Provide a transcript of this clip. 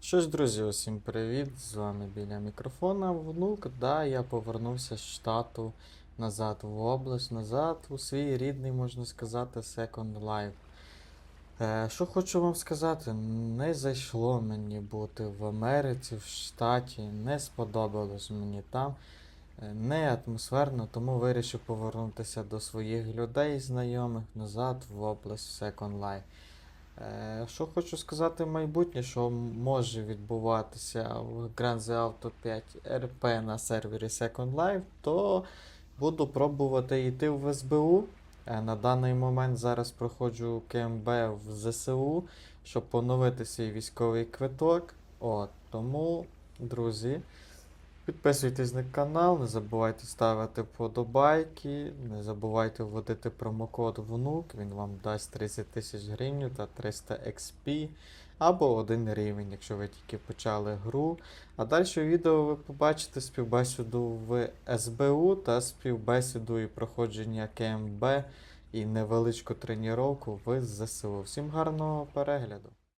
Що ж, друзі, усім привіт! З вами біля мікрофона внук. Да, я повернувся з штату назад в область, назад у свій рідний, можна сказати, Second Life. Е, що хочу вам сказати, не зайшло мені бути в Америці, в штаті, не сподобалось мені там. Е, Не атмосферно, тому вирішив повернутися до своїх людей, знайомих назад в область Second Life. Е, Що хочу сказати в майбутнє, що може відбуватися в Grand Theft Auto 5 RP на сервері Second Life, то буду пробувати йти в СБУ. Е, На даний момент зараз проходжу КМБ в ЗСУ, щоб поновити свій військовий квиток. От, тому, друзі, підписуйтесь на канал, не забувайте ставити вподобайки, не забувайте вводити промокод ВНУК, він вам дасть 30 тисяч гривень та 300 XP або один рівень, якщо ви тільки почали гру. А далі у відео ви побачите співбесіду в СБУ та співбесіду і проходження КМБ і невеличку тренування в ЗСУ. Всім гарного перегляду!